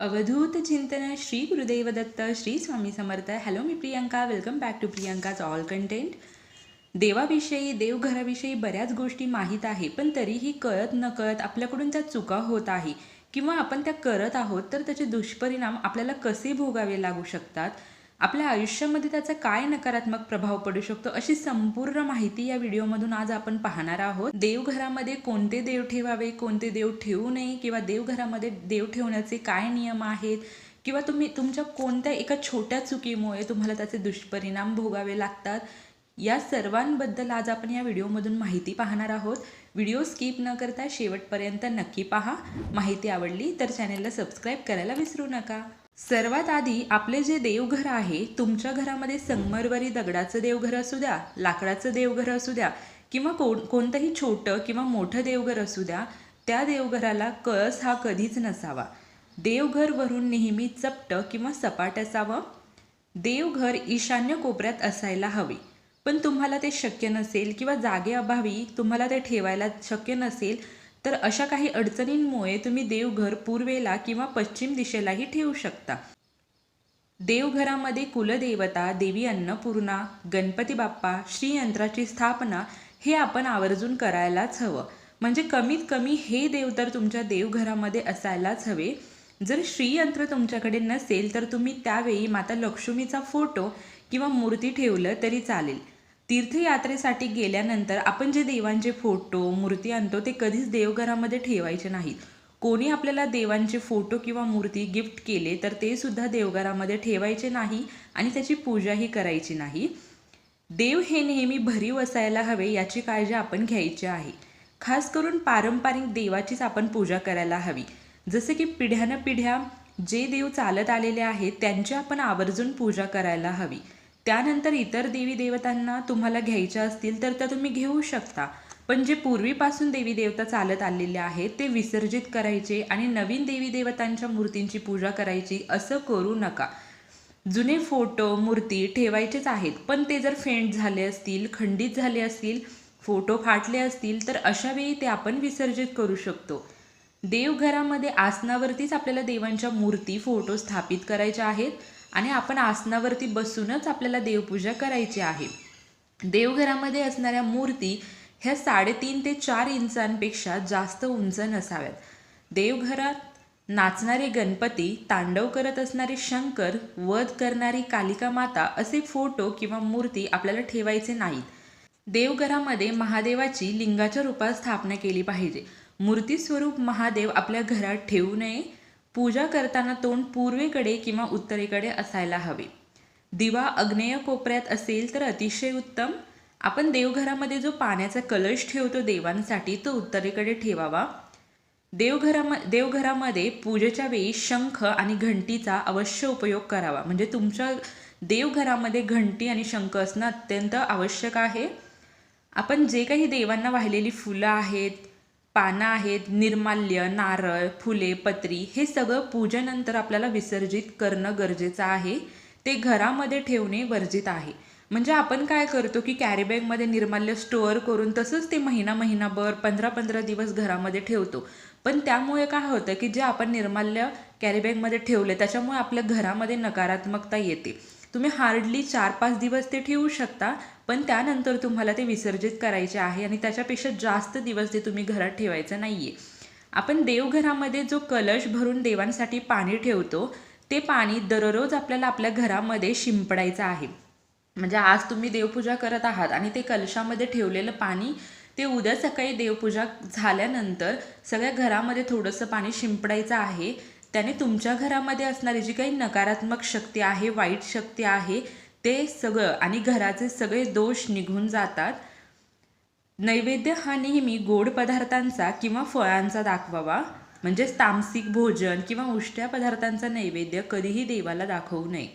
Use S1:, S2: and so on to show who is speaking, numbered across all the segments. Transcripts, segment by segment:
S1: अवधूत चिंतन Shri Gurudev Datta Shri Swami Samarth. Hello me Priyanka. Welcome back to Priyanka's all content देवाविषयी देवघराविषयी बऱ्याच गोष्टी माहीत आहे पण तरीही कळत न कळत आपल्याकडून त्या चुका होत आहे. किंवा आपण त्या करत आहोत तर त्याचे दुष्परिणाम आपल्याला कसे भोगावे लागू शकतात? आपल्या आयुष्यामध्ये त्याचा काय नकारात्मक प्रभाव पडू शकतो अशी संपूर्ण माहिती या व्हिडिओमधून आज आपण पाहणार आहोत. देवघरामध्ये कोणते देव ठेवावे कोणते देव ठेवू नये किंवा देवघरामध्ये देव ठेवण्याचे काय नियम आहेत? किंवा तुम्ही तुमच्या कोणत्या एका छोट्या चुकीमुळे तुम्हाला त्याचे दुष्परिणाम भोगावे लागतात? या सर्वांबद्दल आज आपण या व्हिडिओमधून माहिती पाहणार आहोत. व्हिडिओ स्किप न करता शेवटपर्यंत नक्की पहा. माहिती आवडली तर चॅनेलला सबस्क्राईब करायला विसरू नका. सर्वात आधी आपले जे देवघर आहे तुमच्या घरामध्ये संगमरवरी दगडाचं देवघर असू द्या लाकडाचं देवघर असू द्या किंवा कोण कोणतंही छोटं किंवा मोठं देवघर असू द्या त्या देवघराला कळस हा कधीच नसावा. देवघर वरून नेहमी चपट किंवा सपाट असावं. देवघर ईशान्य कोपऱ्यात असायला हवे. पण तुम्हाला ते शक्य नसेल किंवा जागेअभावी तुम्हाला ते ठेवायला शक्य नसेल तर अशा काही अडचणींमुळे तुम्ही देवघर पूर्वेला किंवा पश्चिम दिशेलाही ठेवू शकता. देवघरामध्ये कुलदेवता देवी अन्नपूर्णा गणपती बाप्पा श्रीयंत्राची स्थापना हे आपण आवर्जून करायलाच हवं. म्हणजे कमीत कमी हे देव तर तुमच्या देवघरामध्ये असायलाच हवे. जर श्रीयंत्र तुमच्याकडे नसेल तर तुम्ही त्यावेळी माता लक्ष्मीचा फोटो किंवा मूर्ती ठेवलं तरी चालेल. तीर्थयात्रेसाठी गेल्यानंतर आपण जे देवांचे फोटो मूर्ती आणतो ते कधीच देवघरामध्ये ठेवायचे नाहीत. कोणी आपल्याला देवांचे फोटो किंवा मूर्ती गिफ्ट केले तर ते सुद्धा देवघरामध्ये ठेवायचे नाही आणि त्याची पूजाही करायची नाही. देव हे नेहमी भरीव असायला हवे याची काळजी आपण घ्यायची आहे. खास करून पारंपरिक देवाचीच आपण पूजा करायला हवी. जसे की पिढ्यानपिढ्या जे देव चालत आलेले आहेत त्यांची आपण आवर्जून पूजा करायला हवी. त्यानंतर इतर देवी देवतांना तुम्हाला घ्यायच्या असतील तर त्या तुम्ही घेऊ शकता. पण जे पूर्वीपासून देवी देवता चालत आलेले आहेत ते विसर्जित करायचे आणि नवीन देवी देवतांच्या मूर्तींची पूजा करायची असं करू नका. जुने फोटो मूर्ती ठेवायचेच आहेत पण ते जर फेंट झाले असतील खंडित झाले असतील फोटो फाटले असतील तर अशावेळी ते आपण विसर्जित करू शकतो. देवघरामध्ये आसनावरतीच आपल्याला देवांच्या मूर्ती फोटो स्थापित करायच्या आहेत. आणि आपण आसनावरती बसूनच आपल्याला देवपूजा करायची आहे. देवघरामध्ये असणाऱ्या मूर्ती ह्या साडेतीन ते चार इंचांपेक्षा जास्त उंच नसाव्यात. देवघरात नाचणारे गणपती तांडव करत असणारे शंकर वध करणारी कालिका माता असे फोटो किंवा मूर्ती आपल्याला ठेवायचे नाहीत. देवघरामध्ये महादेवाची लिंगाच्या रूपात स्थापना केली पाहिजे. मूर्ती स्वरूप महादेव आपल्या घरात ठेवू नये पूजा करताना तोंड पूर्वेकडे किंवा उत्तरेकडे असायला हवे. दिवा अग्नेय कोपऱ्यात असेल तर अतिशय उत्तम. आपण देवघरामध्ये जो पाण्याचा कलश ठेवतो देवांसाठी तो उत्तरेकडे ठेवावा. देवघराम देवघरामध्ये पूजेच्या वेळी शंख आणि घंटीचा अवश्य उपयोग करावा. म्हणजे तुमच्या देवघरामध्ये घंटी आणि शंख असणं अत्यंत आवश्यक आहे. आपण जे काही देवांना वाहिलेली फुलं आहेत पानं आहेत निर्माल्य नारळ फुले पत्री हे सगळं पूजेनंतर आपल्याला विसर्जित करणं गरजेचं आहे. ते घरामध्ये ठेवणे वर्जित आहे. म्हणजे आपण काय करतो की कॅरीबॅगमध्ये निर्माल्य स्टोअर करून तसंच ते महिना महिनाभर पंधरा पंधरा दिवस घरामध्ये ठेवतो. पण त्यामुळे काय होतं की जे आपण निर्माल्य कॅरीबॅगमध्ये ठेवले त्याच्यामुळे आपल्या घरामध्ये नकारात्मकता येते. तुम्ही हार्डली चार पाच दिवस ते ठेवू शकता. पण त्यानंतर तुम्हाला ते विसर्जित करायचे आहे आणि त्याच्यापेक्षा जास्त दिवस ते तुम्ही घरात ठेवायचं नाही आहे आपण देवघरामध्ये जो कलश भरून देवांसाठी पाणी ठेवतो ते पाणी दररोज आपल्याला आपल्या घरामध्ये शिंपडायचं आहे. म्हणजे आज तुम्ही देवपूजा करत आहात आणि ते कलशामध्ये ठेवलेलं पाणी ते उद्या सकाळी देवपूजा झाल्यानंतर सगळ्या घरामध्ये थोडंसं पाणी शिंपडायचं आहे. त्याने तुमच्या घरामध्ये असणारी जी काही नकारात्मक शक्ती आहे वाईट शक्ती आहे ते सगळं आणि घराचे सगळे दोष निघून जातात. नैवेद्य हा नेहमी गोड पदार्थांचा किंवा फळांचा दाखवावा. म्हणजेच तामसिक भोजन किंवा उष्ट्या पदार्थांचा नैवेद्य कधीही देवाला दाखवू नये.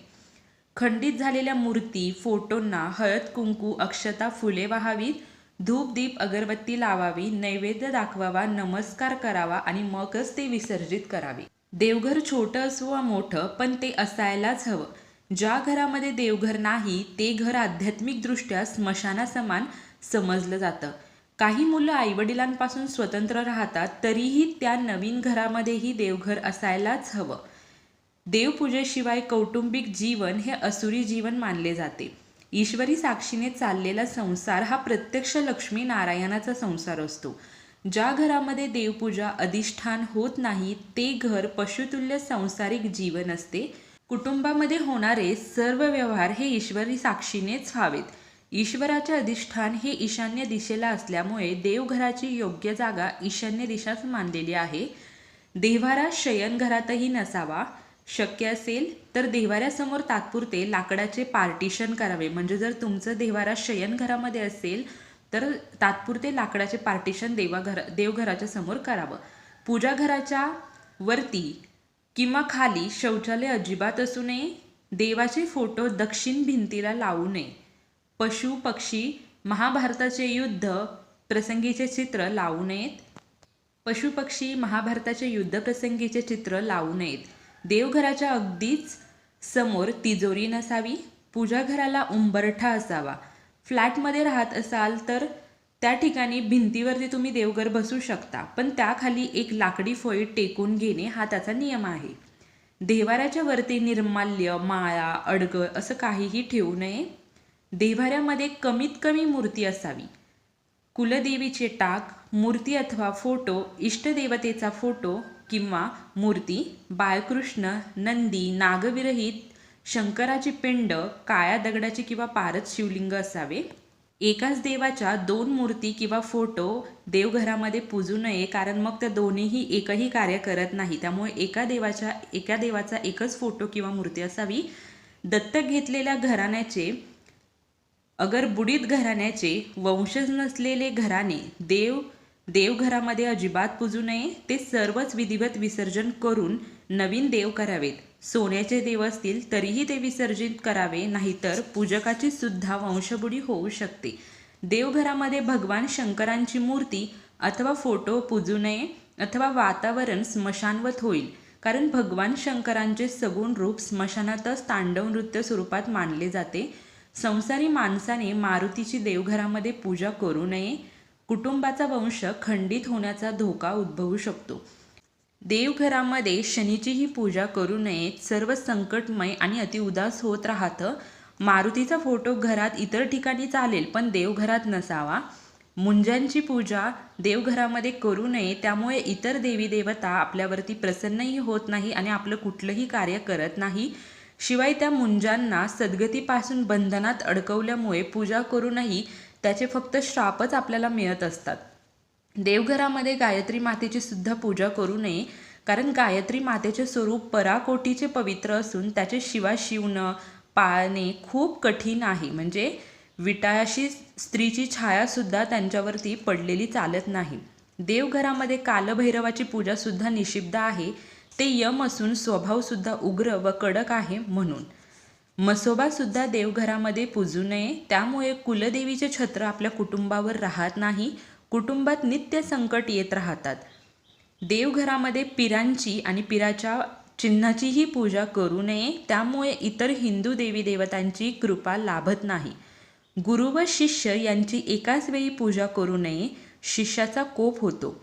S1: खंडित झालेल्या मूर्ती फोटोंना हळद कुंकू अक्षता फुले वाहावीत. धूप दीप अगरबत्ती लावावी. नैवेद्य दाखवावा नमस्कार करावा आणि मगच ते विसर्जित करावे. देवघर छोटं असो वा मोठं पण ते असायलाच हवं. ज्या घरामध्ये देवघर नाही ते घर आध्यात्मिकदृष्ट्या स्मशानासमान समजलं जातं. काही मुलं आईवडिलांपासून स्वतंत्र राहतात तरीही त्या नवीन घरामध्येही देवघर असायलाच हवं. देवपूजेशिवाय कौटुंबिक जीवन हे असुरी जीवन मानले जाते. ईश्वरी साक्षीने चाललेला संसार हा प्रत्यक्ष लक्ष्मी नारायणाचा संसार असतो. ज्या घरामध्ये देवपूजा अधिष्ठान होत नाही ते घर पशुतुल्य संसारिक जीवन असते. कुटुंबामध्ये होणारे सर्व व्यवहार हे ईश्वरी साक्षीनेच व्हावेत. ईश्वराचे अधिष्ठान हे ईशान्य दिशेला असल्यामुळे देवघराची योग्य जागा ईशान्य दिशाच मानलेली आहे. देव्हारा शयनघरातही नसावा. शक्य असेल तर देव्हाऱ्यासमोर तात्पुरते लाकडाचे पार्टिशन करावे. म्हणजे जर तुमचं देव्हारा शयनघरामध्ये असेल तर तात्पुरते लाकडाचे पार्टिशन देवाघर देवघराच्या समोर करावं. पूजाघराच्या वरती किंवा खाली शौचालय अजिबात असू नये देवाचे फोटो दक्षिण भिंतीला लावू नये. पशु पक्षी महाभारताचे युद्ध प्रसंगीचे चित्र लावू नयेत. पशुपक्षी महाभारताचे युद्धप्रसंगीचे चित्र लावू नयेत. देवघराच्या अगदीच समोर तिजोरी नसावी पूजाघराला उंबरठा असावा. फ्लॅटमध्ये राहत असाल तर त्या ठिकाणी भिंतीवरती तुम्ही देवघर बसू शकता पण त्याखाली एक लाकडी फळी टेकून घेणे हा त्याचा नियम आहे. देवाऱ्याच्या वरती निर्माल्य माळा अडगळ असं काहीही ठेवू नये. देवाऱ्यामध्ये कमीत कमी मूर्ती असावी. कुलदेवीचे टाक मूर्ती अथवा फोटो इष्टदेवतेचा फोटो किंवा मूर्ती बाळकृष्ण नंदी नागविरहित शंकराची पिंड काळ्या दगडाची किंवा पारच शिवलिंग असावे. एकाच देवाच्या दोन मूर्ती किंवा फोटो देवघरामध्ये पूजू नये कारण मग त्या दोन्हीही एकही कार्य करत नाही. त्यामुळे एका देवाच्या एका देवाचा एकच फोटो किंवा मूर्ती असावी. दत्तक घेतलेल्या घराण्याचे अगर बुडीत घराण्याचे वंशज नसलेले घराणे देव देवघरामध्ये अजिबात पूजू नये. ते सर्वच विधिवत विसर्जन करून नवीन देव करावेत. सोन्याचे देव असतील तरीही ते विसर्जित करावे नाहीतर पूजकाची सुद्धा वंशबुडी होऊ शकते. देवघरामध्ये भगवान शंकरांची मूर्ती अथवा फोटो पूजू नये अथवा वातावरण स्मशानवत होईल. कारण भगवान शंकरांचे सगुण रूप स्मशानातच तांडव नृत्य स्वरूपात मानले जाते. संसारी माणसाने मारुतीची देवघरामध्ये पूजा करू नये. कुटुंबाचा वंश खंडित होण्याचा धोका उद्भवू शकतो. देवघरामध्ये शनीचीही पूजा करू नये सर्व संकटमय आणि अतिउदास होत राहतं. मारुतीचा फोटो घरात इतर ठिकाणी चालेल पण देवघरात नसावा. मुंजांची पूजा देवघरामध्ये करू नये त्यामुळे इतर देवी देवता आपल्यावरती प्रसन्नही होत नाही आणि आपलं कुठलंही कार्य करत नाही. शिवाय त्या मुंजांना सद्गतीपासून बंधनात अडकवल्यामुळे पूजा करूनही त्याचे फक्त श्रापच आपल्याला मिळत असतात. देवघरामध्ये गायत्री मातेची सुद्धा पूजा करू नये कारण गायत्री मातेचे स्वरूप पराकोटीचे पवित्र असून त्याचे शिवा शिवणं पाळणे खूप कठीण आहे. म्हणजे विटाशी स्त्रीची छायासुद्धा त्यांच्यावरती पडलेली चालत नाही. देवघरामध्ये कालभैरवाची पूजासुद्धा निषिद्ध आहे. ते यम असून स्वभावसुद्धा उग्र व कडक आहे म्हणून. मसोबासुद्धा देवघरामध्ये पूजू नये त्यामुळे कुलदेवीचे छत्र आपल्या कुटुंबावर राहत नाही. कुटुंबात नित्य संकट येत राहतात. देवघरामध्ये पिरांची आणि पिराच्या चिन्हाचीही पूजा करू नये त्यामुळे इतर हिंदू देवी देवतांची कृपा लाभत नाही. गुरु व शिष्य यांची एकाच वेळी पूजा करू नये शिष्याचा कोप होतो.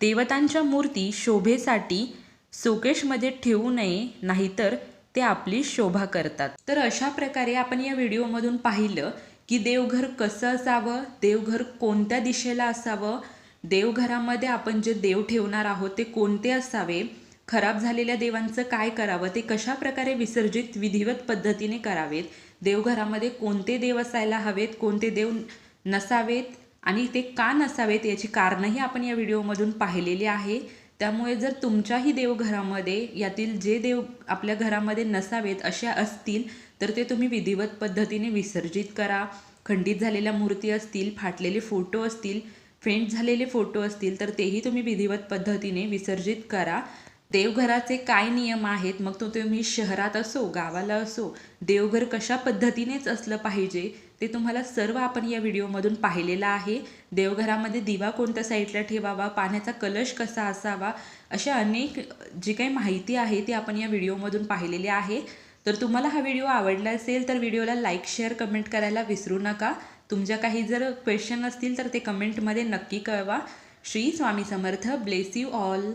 S1: देवतांच्या मूर्ती शोभेसाठी सोकेशमध्ये ठेवू नये नाहीतर ते आपली शोभा करतात. तर अशा प्रकारे आपण या व्हिडिओमधून पाहिलं की देवघर कसं असावं देवघर कोणत्या दिशेला असावं देवघरामध्ये आपण जे देव ठेवणार आहोत ते कोणते असावे खराब झालेल्या देवांचं काय करावं ते कशा प्रकारे विसर्जित विधिवत पद्धतीने करावेत देवघरामध्ये कोणते देव असायला हवेत कोणते देव नसावेत आणि ते का नसावेत याची कारणंही आपण या व्हिडिओमधून पाहिलेली आहे. त्यामुळे जर तुमच्याही देवघरामध्ये यातील जे देव आपल्या घरामध्ये नसावेत अशा असतील तर ते तुम्ही विधिवत पद्धतीने विसर्जित करा. खंडित झालेल्या मूर्ती असतील फाटलेले फोटो असतील फेंट झालेले फोटो असतील तर तेही तुम्ही विधिवत पद्धतीने विसर्जित करा. देवघराचे काय नियम आहेत? मग तो तुम्ही शहरात असो गावाला असो देवघर कशा पद्धतीनेच असलं पाहिजे ते तुम्हाला सर्व आपण या व्हिडिओमधून पाहिलेलं आहे. देवघरामध्ये दिवा कोणत्या साईडला ठेवावा? पाण्याचा कलश कसा असावा? अशा अनेक जी काही माहिती आहे ती आपण या व्हिडिओमधून पाहिलेली आहे. तर तुम्हाला हा व्हिडिओ आवडला असेल तर व्हिडिओला लाईक शेअर कमेंट करायला विसरू नका. तुमच्या काही जर क्वेश्चन असतील तर ते कमेंटमध्ये नक्की कळवा. Shri Swami Samarth. Bless you all.